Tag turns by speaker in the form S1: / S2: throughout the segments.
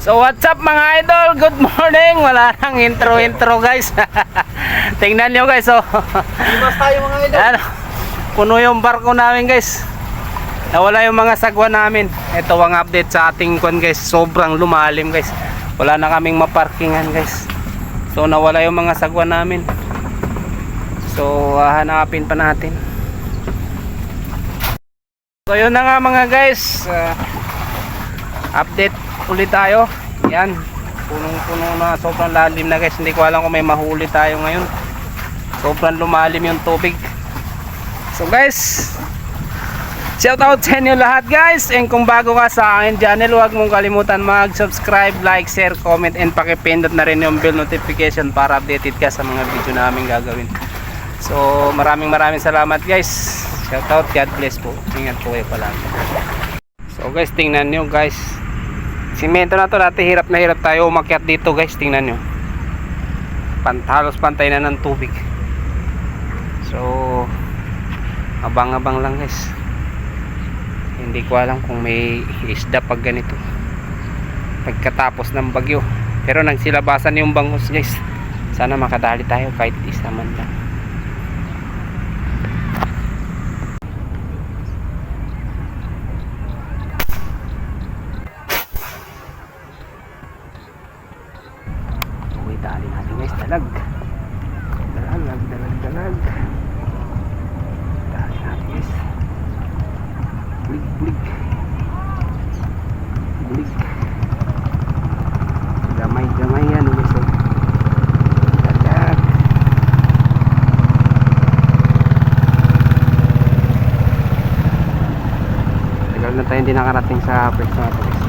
S1: So what's up mga idol? Good morning! Wala nang intro-intro guys. Tingnan nyo guys. Oh.
S2: Imas tayo mga idol.
S1: Ano, puno yung barko namin guys. Nawala yung mga sagwa namin. Ito ang update sa ating kwan guys. Sobrang lumalim guys. Wala na kaming maparkingan guys. So nawala yung mga sagwa namin. So hahanapin pa natin. So yun na nga mga guys. Ah, update ulit tayo. Yan. Punong-puno na sobrang lalim na guys. Hindi ko alam kung may mahuli tayo ngayon. Sobrang lumalim yung tubig. So guys, shout out sa inyo lahat guys. And kung bago ka sa akin channel, huwag mong kalimutan mag-subscribe, like, share, comment, and pakipindot na rin yung bell notification para updated ka sa mga video namin gagawin. So maraming maraming salamat guys. Shout out, God bless po. Ingat po kayo palagi. So guys, tingnan nyo guys. Simento na to dati hirap na hirap tayo umakyat dito guys. Tingnan nyo. Pantalos pantay na ng tubig. So abang-abang lang guys. Hindi ko alam kung may isda pag ganito. Pagkatapos ng bagyo. Pero nagsilabasan yung bangus guys. Sana makadali tayo kahit isa man lang. Uwi dali natin guys, dalag. Dalag, dalag, dalag. Dali natin guys. Bulig, bulig. Bulig. Gamay, gamay yan guys. oh. Dalag. Tagal na tayo hindi nakarating sa pwesto na to guys.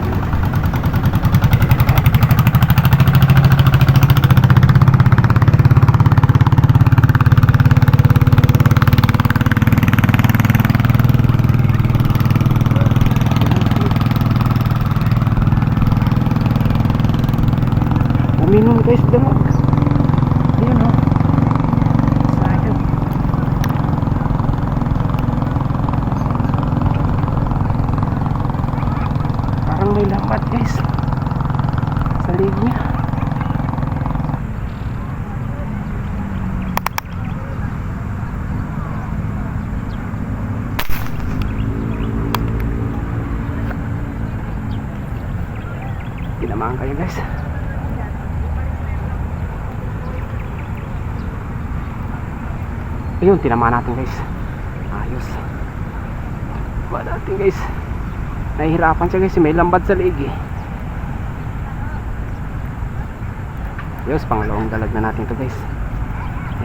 S1: Uminom guys dalag. Ayun o. Sayang. Parang may lambat guys. Sa lig niya. Tinamaan kayo guys. Ayun, tinamaan natin guys. Ayos. Ba natin guys. Nahihirapan siya guys. May lambad sa leeg eh. Ayos, pangalawang dalag na natin to guys.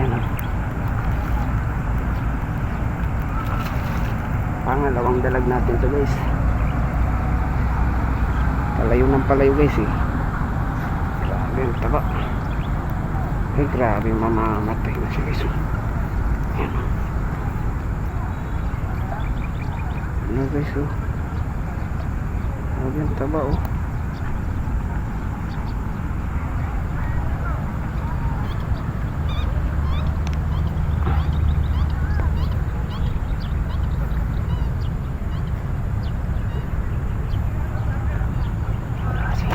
S1: Ayan o. Pangalawang dalag natin to guys. Palayo ng palayo guys eh. Grabe ang taba. Ay grabe mamamatay na siya guys. Ayan o. Ano guys oh. Grabe ang taba oh. Wala siya.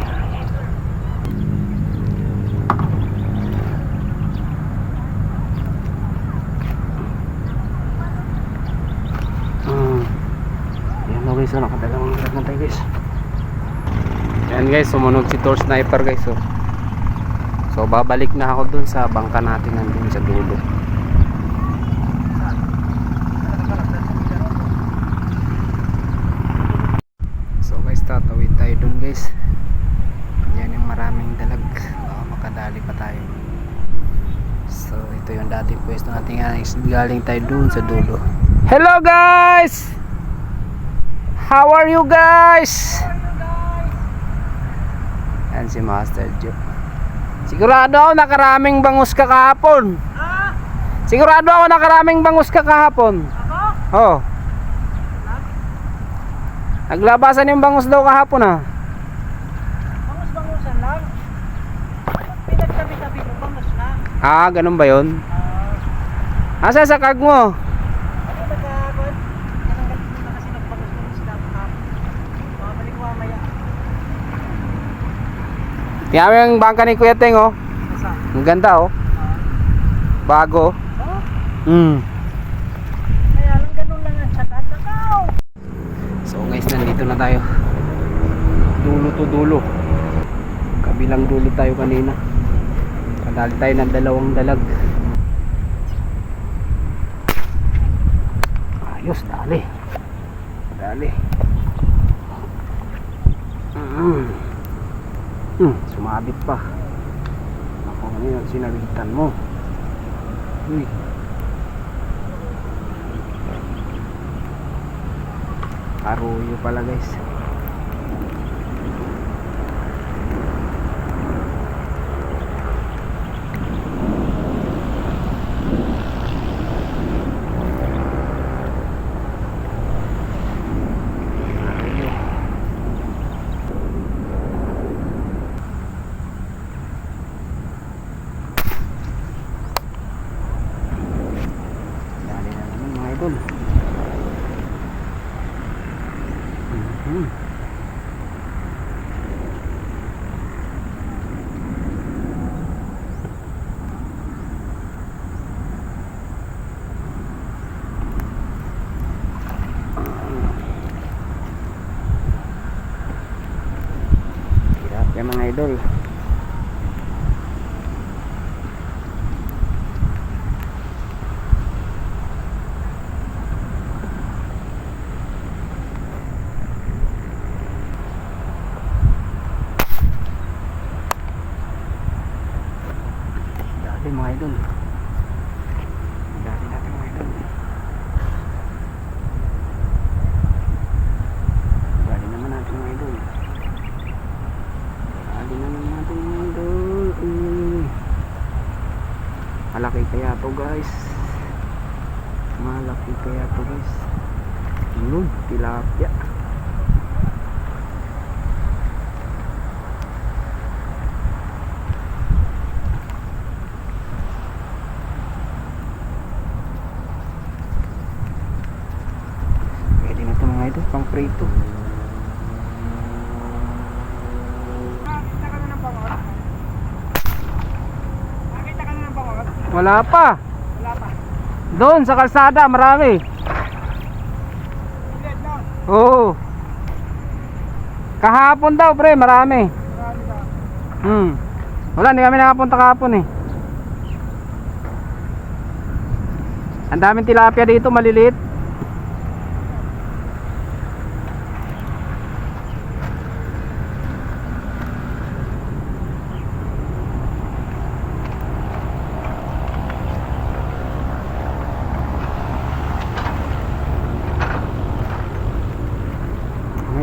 S1: Hmm. Yan na guys, oh, nakadalawang grad na tayo guys. Sumunod si Tour Sniper guys. Oh. So babalik na ako dun sa bangka natin nandun sa dulo. So guys, tatawid tayo dun guys. Yan yung maraming dalag. Oh, makadali pa tayo. So ito yung dating pwesto natin. Galing tayo dun sa dulo. Hello guys! How are you guys? Yan si Master Joe. Sigurado ako nakaraming bangus ka kahapon. Sigurado ako nakaraming bangus ka kahapon. Ako? Oo. Naglabasan yung bangus daw kahapon ah.
S2: Bangus-bangusan lang. May tabi-tabi ko bangus na.
S1: Ah, ganun ba yun? Asa sa kag mo?
S2: Ano ba gagawin? Natanggal ko na kasi nagbangus-bangus na ako. Babalik ko mamaya.
S1: Mo yung bangka ni Kuya Teng oh. Ang ganda oh. Bago. Mm.
S2: kaya lang ganun lang ang sakat. Nakaw!
S1: So guys, nandito na tayo. Dulo to dulo. Kabilang dulo tayo kanina. Kadali tayo ng dalawang dalag. Ayos, dali. Dali. Mm. Sumabit pa. Ako ano yun, sinabitan mo. Uy. Arroyo pala guys. Arroyo. Dali na naman mga idol. Mhm. Hirap yan mga idol. Dali mga idol. Dali natin mga idol. Dali naman natin mga idol. Dali naman natin mga idol. Mm. Malaki kaya to guys. Malaki kaya to guys. Yun, tilapia. Pwede na ito mga idol, pang prito.
S2: Nakita ka na ng bangor? Nakita ka na ng bangor?
S1: Wala pa.
S2: Wala pa.
S1: Doon sa kalsada, marami. Oo. Kahapon daw, pre, marami.
S2: Marami na.
S1: Hmm. Wala, hindi kami nakapunta kahapon eh. Ang daming tilapia dito, maliliit.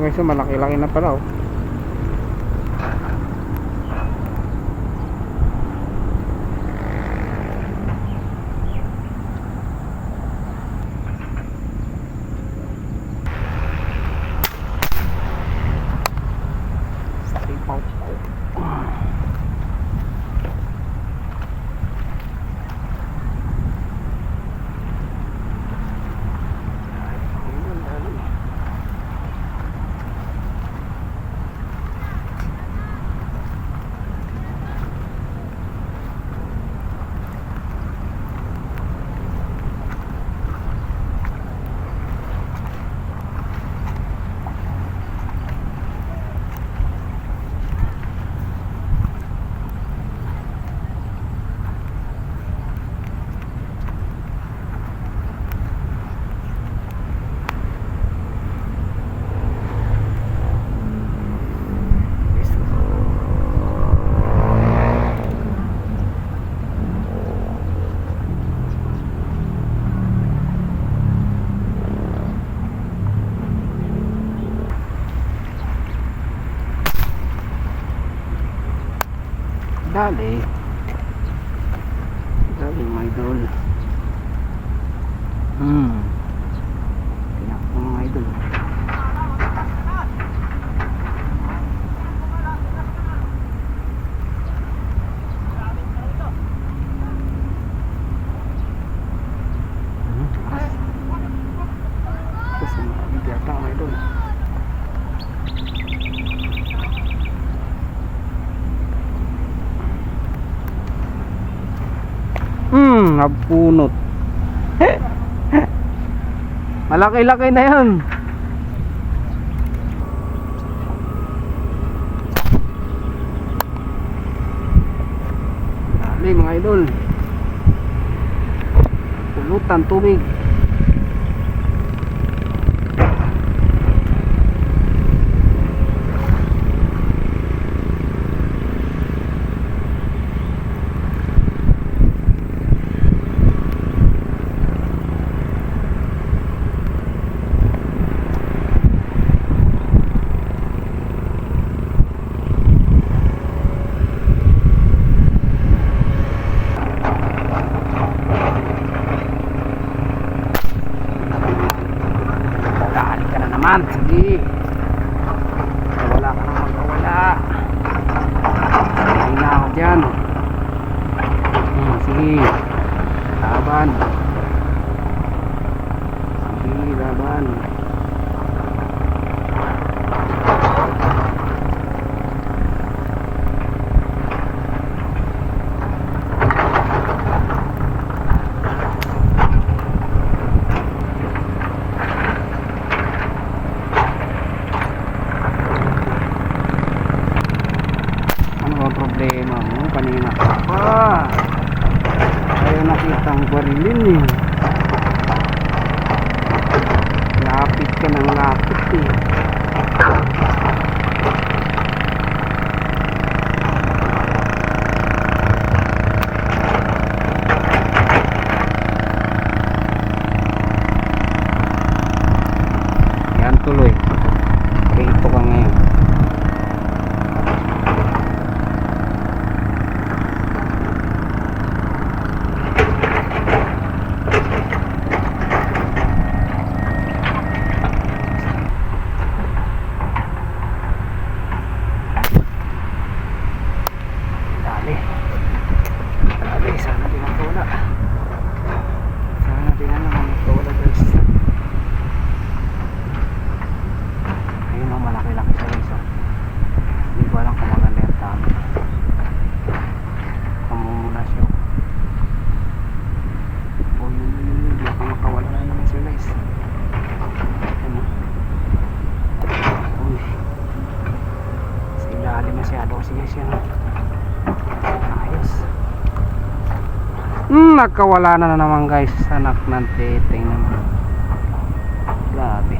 S1: Guys, malaki-laki na pala oh. Dali. Dali mga idol. Hmm. Tinakbo mga idol. Hmm. Kasi marami yata mga idol. mga punot. Malaki-laki na yun. Dali mga idol. Pulutan tubig. Dali ka na naman. Sige. Wala ka naman kawala. Hindi na ako dyan. Hmm, sige. Laban. Sige, laban. Ano ba problema mo? Kanina ka pa. Ayaw nakitang barilin eh. Lapit ka ng lapit eh. Yan tuloy. Rito ka ngayon. Dali. Dali, sana din ang tula. Sana din ang naman tula guys. Ayun ang malaki-laki sa guys. oh. Hindi ko alam kung maganda yung tama. Kamumula siya. Oh, yun, yun, yun, yun. Baka makawala na yun siya guys. Ano? Uy. Sa ilalim masyado kasi guys yan. oh. Ayos. Nakawala na, na naman guys. Anak ng titing naman. Grabe.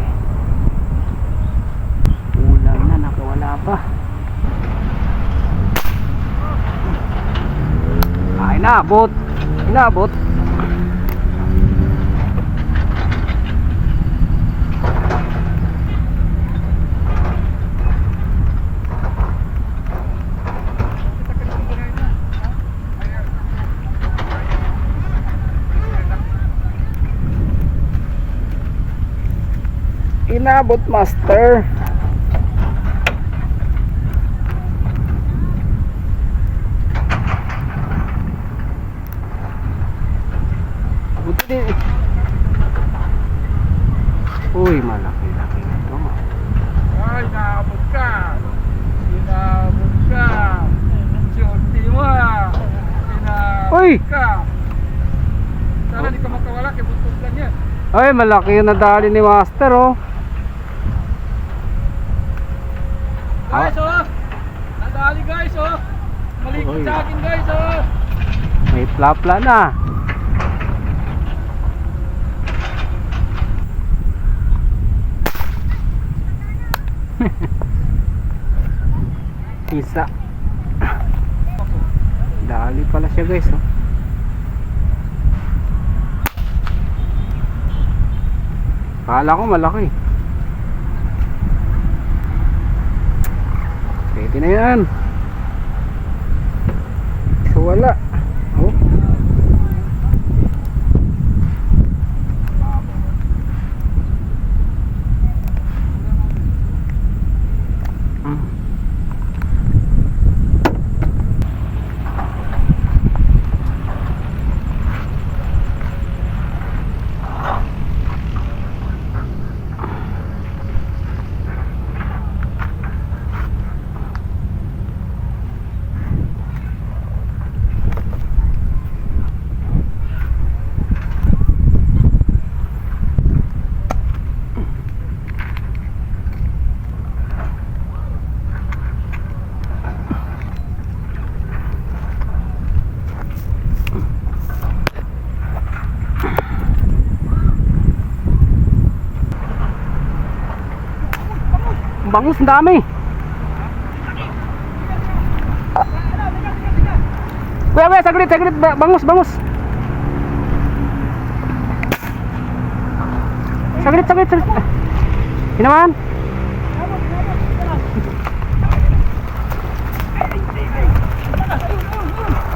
S1: Ulam na, nakawala pa. Ah, inabot. Inabot. Inabot master. Buti din. Uy, malaki-laki na ito.
S3: Ay, naabot ka. Sinabot ka. Si Ultima. Sinabot
S1: Uy!
S3: ka. Sana di ka makawala kay buntot lang yan.
S1: Ay, malaki yung nadali ni master oh.
S3: Guys, oh. Nadali guys, oh. Malikot sa akin guys, oh.
S1: May plapla na. Isa. Dali pala siya guys oh. Kala ko malaki. Yan. So wala. Bangus, ang dami. Kuya, kuya, saglit, saglit. Ba- Bangus, bangus. Saglit, saglit, saglit. Ah, Hinaman.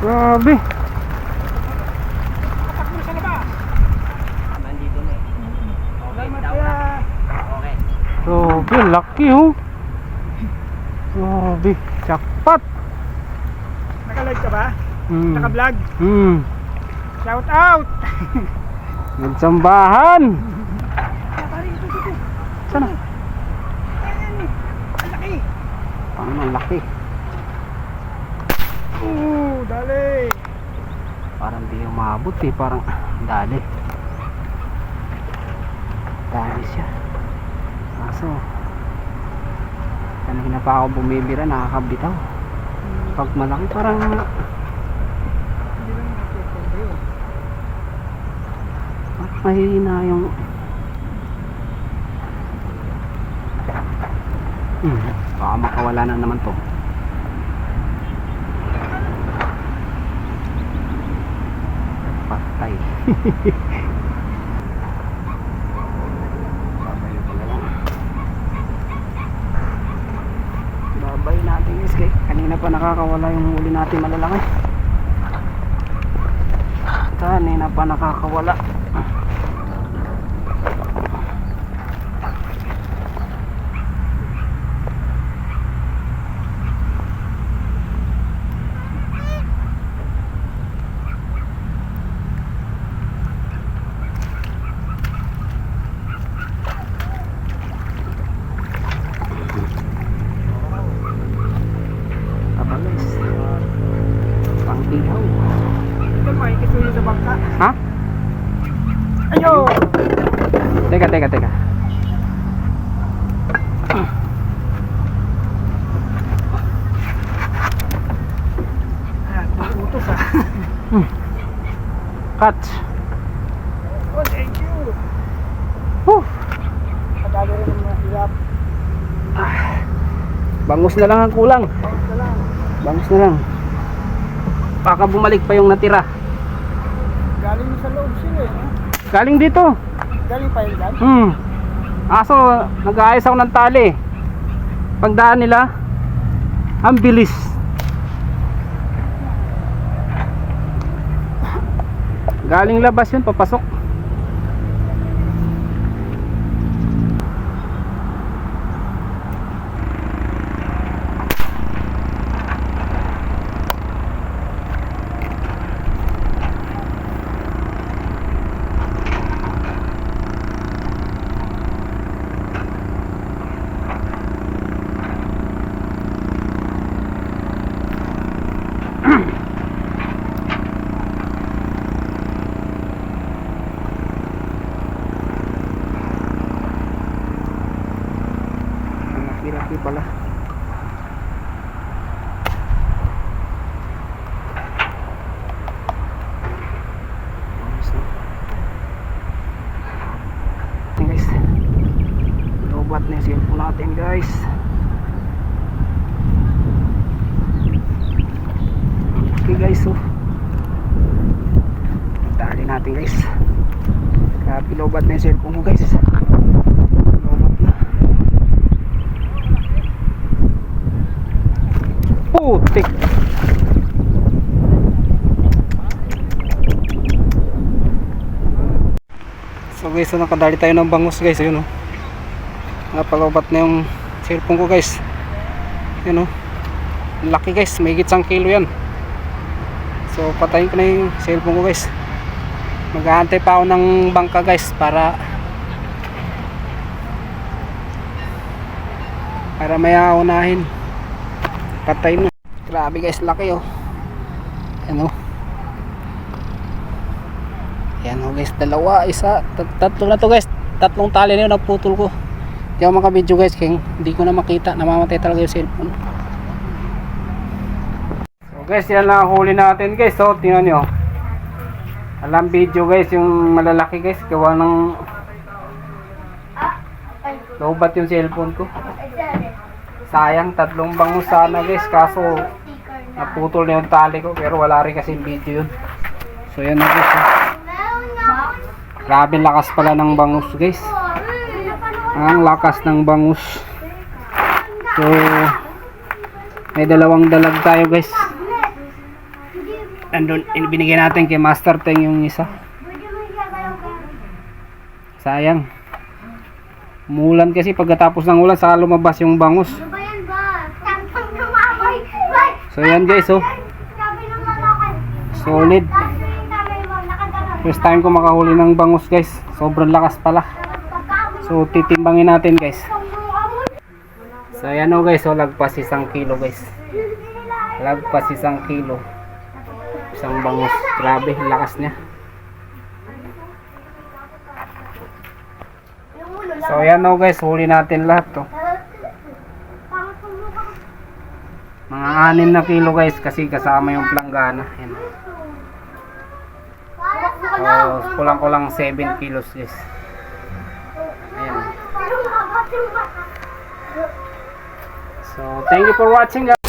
S1: Grabe. Grabe, laki oh. Grabe, jackpot.
S3: Naka-live ka ba?
S1: Hmm.
S3: Naka-vlog?
S1: Hmm.
S3: Shout out!
S1: Nagsambahan. Sana?
S3: Ang laki!
S1: Ang laki?
S3: Oo, dali!
S1: Parang di umabot eh, parang dali. Dali siya. Kaso, kanina pa ako bumibira, nakakabitaw. Pag malaki, parang mahina yung... Hmm, baka makawala na naman to. Patay. Babay ko na lang. Babay natin guys. Kay kanina pa nakakawala yung huli natin malalaki. Kanina pa nakakawala. Catch.
S3: Oh, thank you!
S1: Whew.
S3: Kadali rin ng mga hirap.
S1: Bangus na lang ang kulang.
S3: Lang.
S1: Bangus na lang. Baka bumalik pa yung natira.
S3: Galing sa loob sila eh.
S1: Galing dito.
S3: Galing pa yun dyan?
S1: Hmm. Aso, nag-aayos ako ng tali. Pagdaan nila, ang bilis. Galing labas yun, papasok. Ang laki-laki pala. Ayos na. Ayan guys. Yung cellphone natin guys. Okay guys oh. Dali natin guys. Grabe lobat na yung cellphone ko guys. Lobat na. Putik. So guys, so nakadali tayo ng bangus guys, ayun oh. Napalobat na yung cellphone ko guys. Ayun oh. Ang Laki guys, may isang kilo yan. So patayin ko na yung cellphone ko guys. Mag-aantay pa ako ng bangka guys para para may aunahin. Patay na. Grabe guys, laki oh. Ano? Yan oh guys, dalawa, isa, tat- tatlo na to guys. Tatlong tali na yun, naputol ko. Hindi ako makabidyo guys, kaya hindi ko na makita. Namamatay talaga yung cellphone. So guys, yan lang ang huli natin guys. So, tingnan nyo. Alam video guys, yung malalaki guys. Gawa ng... Lobat yung cellphone ko. Sayang, tatlong bangus sana guys. Kaso, naputol na yung tali ko. Pero wala rin kasi video yun. So yan na guys. Grabe lakas pala ng bangus guys. Ang lakas ng bangus. So, may dalawang dalag tayo guys. Andun, binigay natin kay Master Teng yung isa. Sayang. Mulan kasi pagkatapos ng ulan saka lumabas yung bangus. So yan guys oh. Solid. First time ko makahuli ng bangus guys. Sobrang lakas pala. So titimbangin natin guys. So yan oh guys, oh, lagpas isang kilo guys. Lagpas isang kilo. Isang bangus. Grabe, lakas niya. So yan oh guys, huli natin lahat to. Mga anim na kilo guys kasi kasama yung planggana. Yan. So, kulang-kulang 7 kilos guys. So, thank you for watching guys.